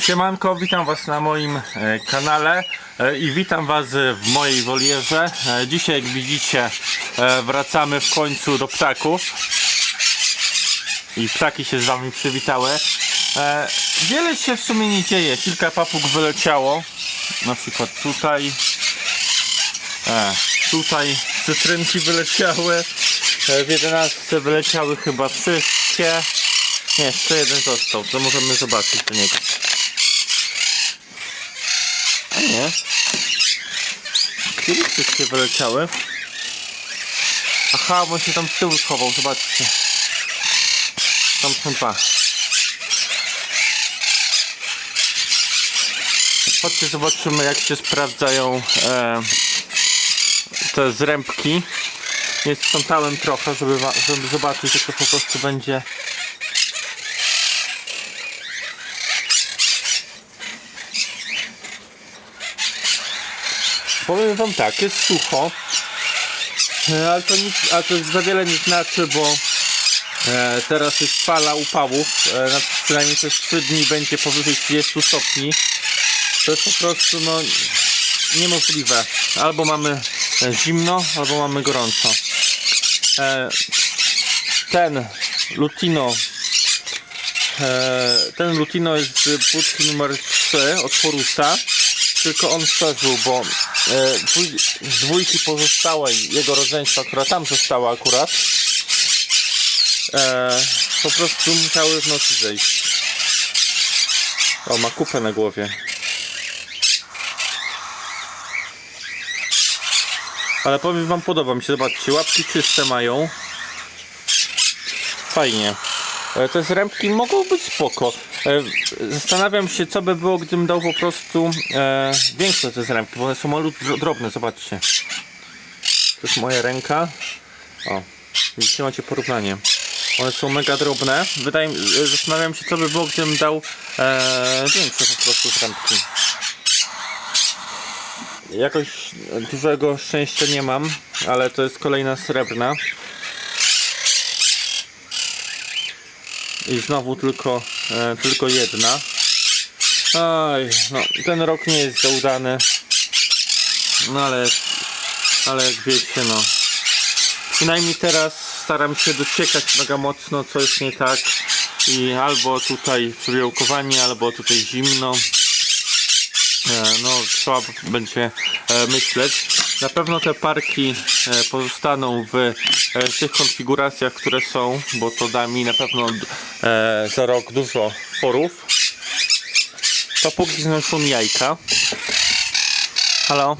Siemanko, witam Was na moim e, kanale e, i witam Was w mojej wolierze. E, Dzisiaj, jak widzicie, wracamy w końcu do ptaków i ptaki się z Wami przywitały. Wiele się w sumie nie dzieje, kilka papug wyleciało, na przykład tutaj, tutaj cytrynki wyleciały, w 11 wyleciały chyba wszystkie. Nie, jeszcze jeden został, to możemy zobaczyć do niego. Nie. Kiedy wszystkie wyleciały? Aha, bo się tam z schował, zobaczcie. Tam są dwa. Chodźcie, zobaczymy jak się sprawdzają e, te zrębki. Nie sprzątałem trochę, żeby, żeby zobaczyć jak to po prostu będzie Powiem wam tak, jest sucho, e, ale to, nic, to za wiele nie znaczy, bo e, teraz jest fala upałów, e, na, przynajmniej przez 3 dni będzie powyżej 30 stopni. To jest po prostu no, niemożliwe. Albo mamy e, zimno, albo mamy gorąco. E, ten Lutino e, ten Lutino jest z budki numer 3 od Horusa tylko on przeżył, bo z dwójki pozostałej jego rodzeństwa, która tam została akurat, e, po prostu musiały w nocy zejść. O, ma kupę na głowie. Ale powiem wam, podoba mi się, zobaczcie, łapki czyste mają. Fajnie. E, Te zrębki mogą być spoko. E, Zastanawiam się, co by było, gdybym dał po prostu e, większe te zrębki, bo one są malutkie, drobne, zobaczcie. To jest moja ręka. O, widzicie, macie porównanie. One są mega drobne. Wydaje e, zastanawiam się, co by było, gdybym dał e, większe po prostu zrębki. Jakoś dużego szczęścia nie mam, ale to jest kolejna srebrna. I znowu tylko, e, tylko jedna. No ten rok nie jest za udany. No ale, ale jak wiecie, no. Przynajmniej teraz staram się dociekać mega mocno, co jest nie tak. I albo tutaj przebiałkowanie, albo tutaj zimno. E, no trzeba będzie e, myśleć. Na pewno te parki e, pozostaną w e, tych konfiguracjach, które są, bo to da mi na pewno e, za rok dużo forów. Papugi znoszą jajka. Halo?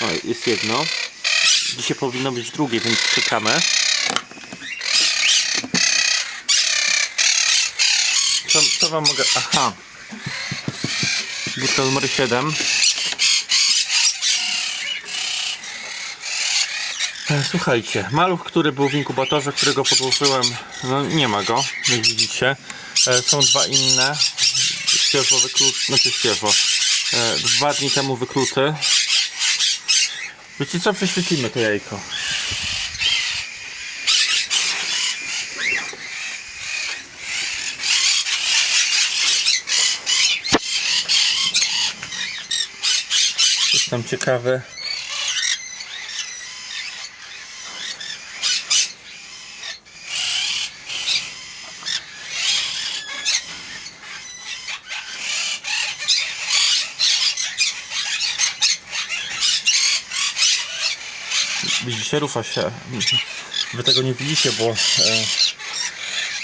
O, jest jedno. Dzisiaj powinno być drugie, więc czekamy. Co, co wam mogę... Aha. Butel numer 7. E, Słuchajcie, maluch, który był w inkubatorze, którego podłożyłem, no nie ma go, jak widzicie. E, Są dwa inne, świeżo wyklute, znaczy świeżo, e, dwa dni temu wyklute. Wiecie co, prześwietlimy to jajko. Jestem ciekawy. Widzicie, rufa się. Wy tego nie widzicie, bo e,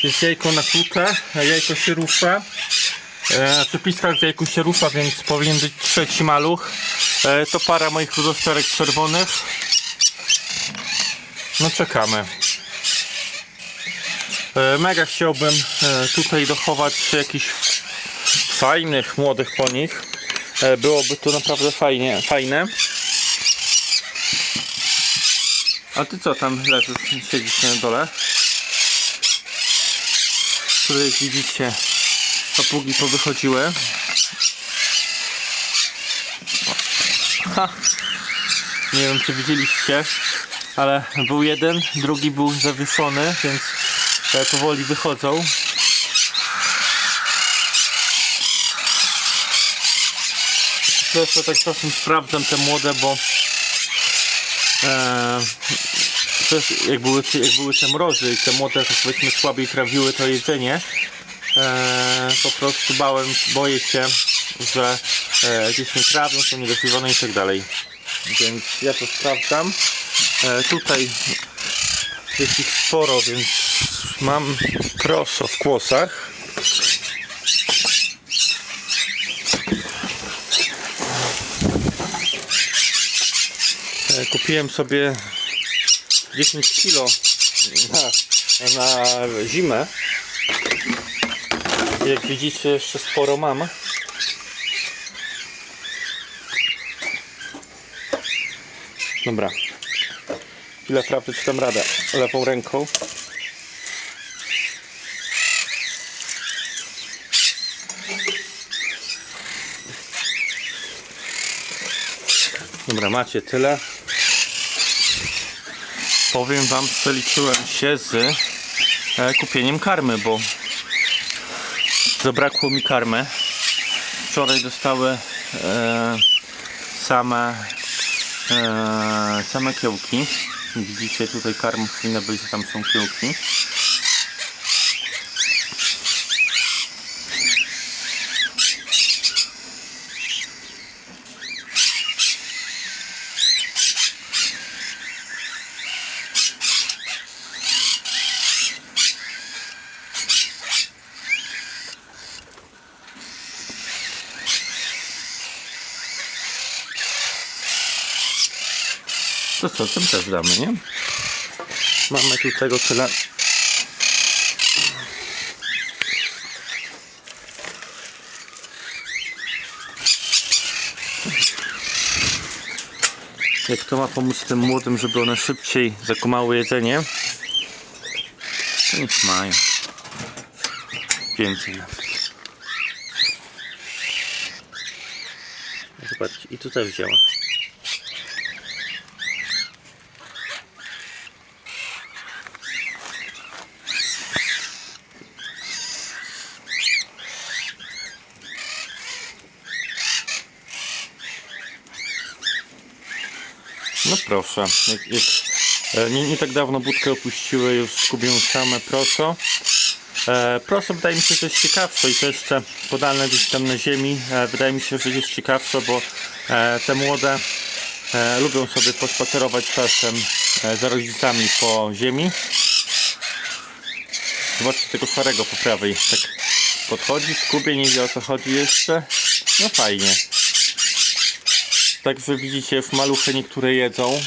jest jajko nakute, a jajko się rusza. E, przypiskach w jajku się rusza, więc powinien być trzeci maluch. E, to para moich ludosterek czerwonych. No czekamy. E, mega chciałbym tutaj dochować jakichś fajnych, młodych po nich. Byłoby to naprawdę fajnie, fajne. A ty co tam leżysz, siedzisz na dole? Tutaj widzicie papugi powychodziły. Ha! Nie wiem czy widzieliście, ale był jeden, drugi był zawieszony, więc powoli wychodzą. To jeszcze tak czasem sprawdzam te młode, bo e, jak, były, jak były te mrozy i te młode tak powiedzmy słabiej trawiły to jedzenie, e, po prostu bałem, boję się, że e, gdzieś nie trawią, są niedożywione i tak dalej. Więc ja to sprawdzam. E, tutaj jest ich sporo, więc mam proso w kłosach. E, Kupiłem sobie 10 kilo na, na zimę. Jak widzicie jeszcze sporo mam. Dobra. Chwilę prawdy czy dam radę lewą ręką. Dobra, macie tyle. Powiem wam, przeliczyłem się z e, kupieniem karmy, bo zabrakło mi karmy. Wczoraj dostały e, same e, same kiełki. Widzicie tutaj karm być, że tam są kiełki. To co, tym też damy, nie? Mamy tu tego tyle. Jak to ma pomóc tym młodym, żeby one szybciej zakumały jedzenie, nic mają. Więcej. Zobaczcie, i tutaj wzięła. No proszę, jak, jak, e, nie, nie tak dawno budkę opuściły już z same proso. E, proso wydaje mi się, że jest ciekawsze i to jeszcze podane gdzieś tam na ziemi. E, wydaje mi się, że jest ciekawsze, bo e, te młode e, lubią sobie pospacerować czasem e, za rodzicami po ziemi. Zobaczcie tego szarego po prawej. Tak podchodzi, skubie, nie wie o co chodzi jeszcze. No fajnie. Także widzicie, już maluchy niektóre jedzą.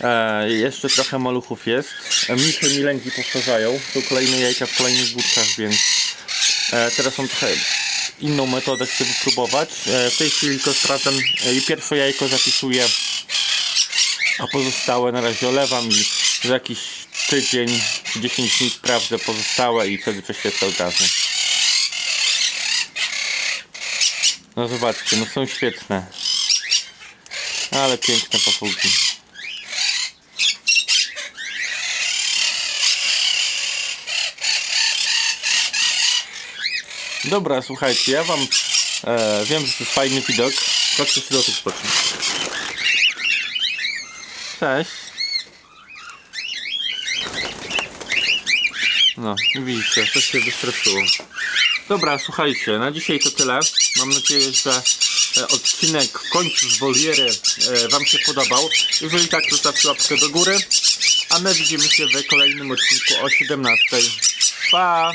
E, jeszcze trochę maluchów jest. E, michy mi lęki powtarzają. Są kolejne jajka w kolejnych budkach, więc e, teraz są trochę inną metodę chcę wypróbować. E, w tej chwili tylko sprawdzam e, i pierwsze jajko zapisuję, a pozostałe na razie olewam i za jakiś tydzień, 10 dni sprawdzę pozostałe i wtedy prześwietlę od razu. No zobaczcie, no są świetne. Ale piękne papugi. Dobra, słuchajcie, ja wam e, wiem, że to jest fajny widok. Proszę się do tych spocząć. Cześć. No, widzicie, to się wystraszyło. Dobra, słuchajcie, na dzisiaj to tyle. Mam nadzieję, że odcinek w końcu z woliery e, Wam się podobał. Jeżeli tak, to zostawcie łapkę do góry. A my widzimy się w kolejnym odcinku o 17. Pa!